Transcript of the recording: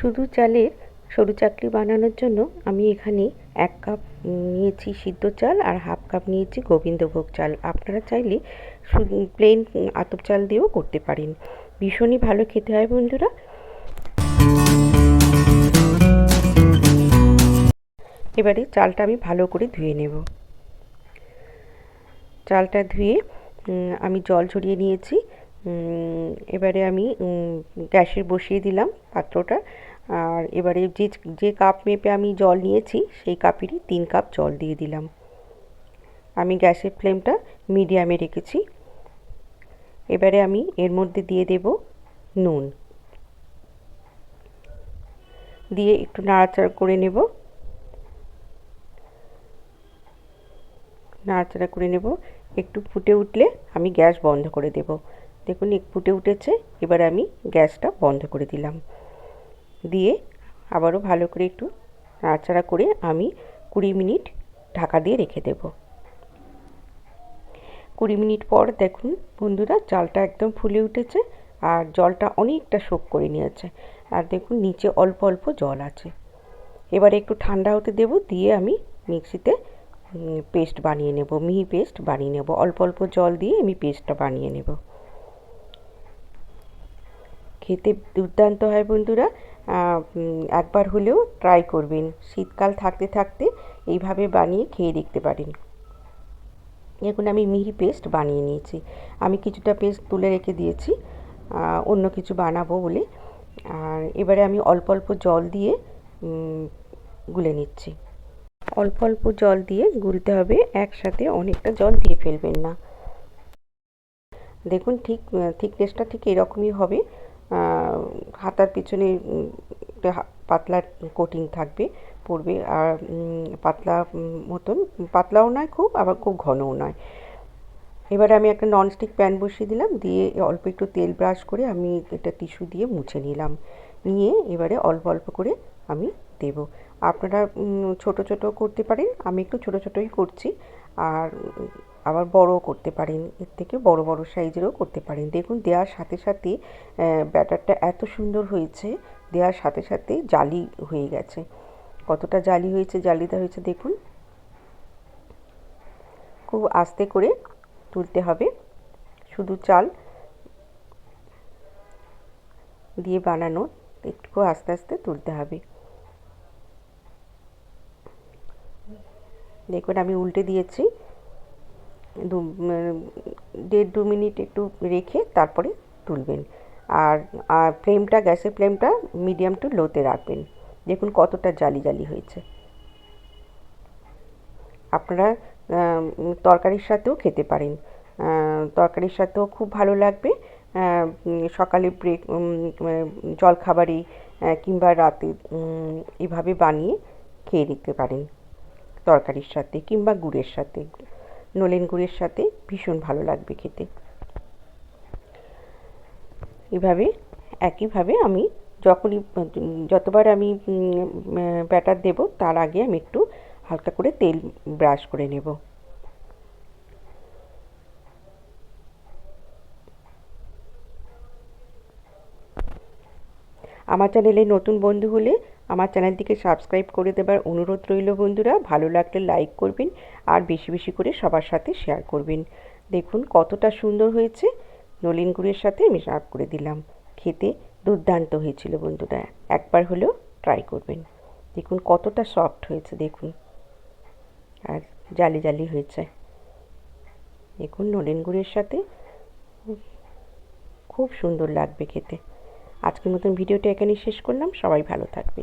শুধু চালের সরু চাকলি বানানোর জন্য আমি এখানে এক কাপ নিয়েছি সিদ্ধ চাল আর হাফ কাপ নিয়েছি গোবিন্দভোগ চাল। আপনারা চাইলে প্লেন আতপ চাল দিয়েও করতে পারেন। ভীষণই ভালো খেতে হয় বন্ধুরা। এবারে চালটা আমি ভালো করে ধুয়ে নেব। চালটা ধুয়ে আমি জল ঝরিয়ে নিয়েছি। এবারে আমি গ্যাসে বসিয়ে দিলাম পাত্রটা। আর এবারে যে যে কাপ মেপে আমি জল নিয়েছি, সেই কাপেরই তিন কাপ জল দিয়ে দিলাম। আমি গ্যাসের ফ্লেমটা মিডিয়ামে রেখেছি। এবারে আমি এর মধ্যে দিয়ে দেব নুন। দিয়ে একটু নাড়াচাড়া করে নেব। নাড়াচাড়া করে নেব। একটু ফুটে উঠলে আমি গ্যাস বন্ধ করে দেব। দেখুন এক ফুটে উঠেছে। এবার আমি গ্যাসটা বন্ধ করে দিলাম। দিয়ে আবারও ভালো করে একটু নাড়াচাড়া করে আমি কুড়ি মিনিট ঢাকা দিয়ে রেখে দেব। কুড়ি মিনিট পর দেখুন বন্ধুরা, চালটা একদম ফুলে উঠেছে আর জলটা অনেকটা শোক করে নিয়েছে। আর দেখুন নিচে অল্প অল্প জল আছে। এবারে একটু ঠান্ডা হতে দেব, দিয়ে আমি মিক্সিতে পেস্ট বানিয়ে নেব, মিহি পেস্ট বানিয়ে নেব। অল্প অল্প জল দিয়ে আমি পেস্টটা বানিয়ে নেব। খেতে দুর্দান্ত হয় বন্ধুরা। একবার হলেও ট্রাই করবেন। শীতকাল থাকতে থাকতে এইভাবে বানিয়ে খেয়ে দেখতে পারেন। দেখুন, আমি মিহি পেস্ট বানিয়ে নিয়েছি। আমি কিছুটা পেস্ট তুলে রেখে দিয়েছি। অন্য কিছু বানাবো বলে। আর এবারে আমি অল্প অল্প জল দিয়ে গুলে নিচ্ছি। অল্প অল্প জল দিয়ে গুলতে হবে। একসাথে অনেকটা জল দিয়ে ফেলবেন না। দেখুন, ঠিক থিকনেসটা ঠিক এরকমই হবে। হাতার পিছনে একটা পাতলা কোটিং থাকবে পড়বে আর পাতলা মতন, পাতলাও নয় খুব, আবার খুব ঘনও নয়। এবারে আমি একটা ননস্টিক প্যান বসিয়ে দিলাম, দিয়ে অল্প একটু তেল ব্রাশ করে আমি এটা টিস্যু দিয়ে মুছে নিলাম। নিয়ে এবারে অল্প অল্প করে আমি দেব। আপনারা ছোট ছোট করতে পারেন, আমি একটু ছোট ছোটই করছি। আর আবার বড়ও করতে পারেন, এর থেকে বড় বড় সাইজেরও করতে পারেন। দেখুন, দেওয়ার সাথে সাথে ব্যাটারটা এত সুন্দর হয়েছে, দেওয়ার সাথে সাথে জালি হয়ে গেছে। কতটা জালি হয়েছে, জালিটা হয়েছে দেখুন। খুব আস্তে করে তুলতে হবে। শুধু চাল দিয়ে বানানো একটু আস্তে আস্তে তুলতে হবে। দেখুন, আমি উল্টে দিয়েছি। দু দেড় দু মিনিট একটু রেখে তারপরে তুলবেন। আর ফ্লেমটা, গ্যাসের ফ্লেমটা মিডিয়াম টু লোতে রাখবেন। দেখুন কতটা জালি জালি হয়েছে। আপনারা তরকারির সাথেও খেতে পারেন। তরকারির সাথেও খুব ভালো লাগবে। সকালে ব্রেক জলখাবারে কিংবা রাতে এভাবে বানিয়ে খেয়ে নিতে পারেন। তরকারির সাথে কিংবা গুড়ের সাথে। নলেন গুড়ের সাথে ভীষণ ভালো লাগবে খেতে। এভাবে, একইভাবে আমি যখনই, যতবার আমি ব্যাটার দেব, তার আগে আমি একটু হালকা করে তেল ব্রাশ করে নেব। আমার চ্যানেলে নতুন বন্ধু হলে আমার চ্যানেলটিকে সাবস্ক্রাইব করে দেবার অনুরোধ রইল বন্ধুরা। ভালো লাগলে লাইক করবেন আর বেশি বেশি করে সবার সাথে শেয়ার করবেন। দেখুন কতটা সুন্দর হয়েছে। নলিন গুড়ের সাথে আমি সার্ভ করে দিলাম। খেতে দুর্দান্ত হয়েছিল বন্ধুরা। একবার হলেও ট্রাই করবেন। দেখুন কতটা সফট হয়েছে, দেখুন। আর জালি জালি হয়েছে। দেখুন নলেন গুড়ের সাথে খুব সুন্দর লাগবে খেতে। আজকের মতন ভিডিওটা এখানেই শেষ করলাম। সবাই ভালো থাকবে